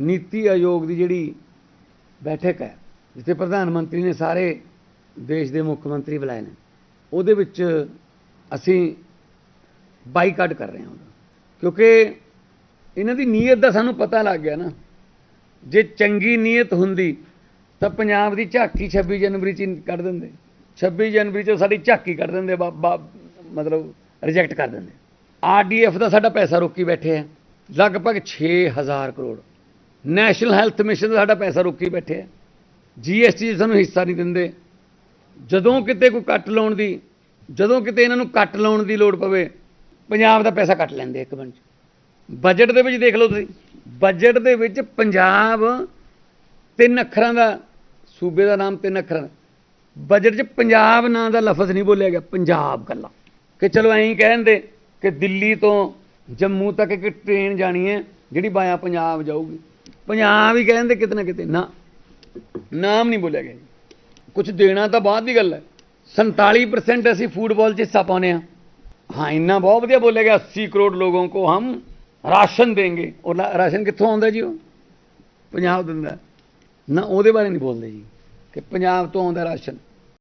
ਨੀਤੀ ਆਯੋਗ ਦੀ ਜਿਹੜੀ ਬੈਠਕ ਹੈ, ਜਿੱਥੇ ਪ੍ਰਧਾਨ ਮੰਤਰੀ ਨੇ ਸਾਰੇ ਦੇਸ਼ ਦੇ ਮੁੱਖ ਮੰਤਰੀ ਬੁਲਾਏ ਨੇ, ਉਹਦੇ ਵਿੱਚ ਅਸੀਂ ਬਾਈਕਾਟ ਕਰ ਰਹੇ ਹਾਂ ਉਹਦਾ। ਕਿਉਂਕਿ ਇਹਨਾਂ ਦੀ ਨੀਅਤ ਦਾ ਸਾਨੂੰ ਪਤਾ ਲੱਗ ਗਿਆ ਨਾ। ਜੇ ਚੰਗੀ ਨੀਅਤ ਹੁੰਦੀ, ਤਾਂ ਪੰਜਾਬ ਦੀ ਝਾਕੀ 26 ਜਨਵਰੀ ਚ ਕੱਢ ਦਿੰਦੇ। 26 ਜਨਵਰੀ ਚ ਸਾਡੀ ਝਾਕੀ ਕੱਢ ਦਿੰਦੇ, ਬਾ- ਮਤਲਬ ਰਿਜੈਕਟ ਕਰ ਦਿੰਦੇ। ਆਰਡੀਐਫ ਦਾ ਸਾਡਾ ਪੈਸਾ ਰੋਕੀ ਬੈਠੇ ਆ। ਲਗਭਗ 6000 ਕਰੋੜ। ਨੈਸ਼ਨਲ ਹੈਲਥ ਮਿਸ਼ਨ ਦਾ ਸਾਡਾ ਪੈਸਾ ਰੋਕੀ ਬੈਠੇ ਆ। ਜੀਐਸਟੀ ਸਾਨੂੰ ਹਿੱਸਾ ਨਹੀਂ ਦਿੰਦੇ। ਜਦੋਂ ਕਿਤੇ ਕੋਈ ਕੱਟ ਲਾਉਣ ਦੀ, ਜਦੋਂ ਕਿਤੇ ਇਹਨਾਂ ਨੂੰ ਕੱਟ ਲਾਉਣ ਦੀ ਲੋੜ ਪਵੇ, ਪੰਜਾਬ ਦਾ ਪੈਸਾ ਕੱਟ ਲੈਂਦੇ ਇੱਕ ਮਿੰਟ ਬਜਟ ਦੇ ਵਿੱਚ ਦੇਖ ਲਓ ਤੁਸੀਂ। ਬਜਟ ਦੇ ਵਿੱਚ ਪੰਜਾਬ ਤਿੰਨ ਅੱਖਰਾਂ ਦਾ, ਸੂਬੇ ਦਾ ਨਾਮ ਤਿੰਨ ਅੱਖਰਾਂ ਦਾ। ਬਜਟ 'ਚ ਪੰਜਾਬ ਨਾਂ ਦਾ ਲਫ਼ਜ਼ ਨਹੀਂ ਬੋਲਿਆ ਗਿਆ, ਪੰਜਾਬ ਕੱਲਾ ਕਿ ਚਲੋ ਐਂ ਹੀ ਕਹਿੰਦੇ ਕਿ ਦਿੱਲੀ ਤੋਂ ਜੰਮੂ ਤੱਕ ਇੱਕ ਟ੍ਰੇਨ ਜਾਣੀ ਹੈ, ਜਿਹੜੀ ਬਾਇਆ ਪੰਜਾਬ ਜਾਊਗੀ। ਪੰਜਾਬ ਹੀ ਕਹਿੰਦੇ ਕਿਤੇ ਨਾ ਕਿਤੇ ਨਾ। ਨਾਮ ਨਹੀਂ ਬੋਲਿਆ ਗਿਆ ਕੁਝ ਦੇਣਾ ਤਾਂ ਬਾਅਦ ਦੀ ਗੱਲ ਹੈ। 47% ਅਸੀਂ ਫੁੱਟਬਾਲ 'ਚ ਹਿੱਸਾ ਪਾਉਨੇ ਆ ਹਾਂ, ਇੰਨਾ ਬਹੁਤ ਵਧੀਆ ਬੋਲਿਆ ਗਿਆ। 80 ਕਰੋੜ ਲੋਕਾਂ ਕੋ ਹਮ ਰਾਸ਼ਨ ਦੇਂਗੇ। ਉਹ ਰਾਸ਼ਨ ਕਿੱਥੋਂ ਆਉਂਦਾ ਜੀ ਉਹ? ਪੰਜਾਬ ਦਿੰਦਾ ਨਾ ਉਹਦੇ ਬਾਰੇ ਨਹੀਂ ਬੋਲਦੇ ਜੀ। ਕਿ ਪੰਜਾਬ ਤੋਂ ਆਉਂਦਾ ਰਾਸ਼ਨ।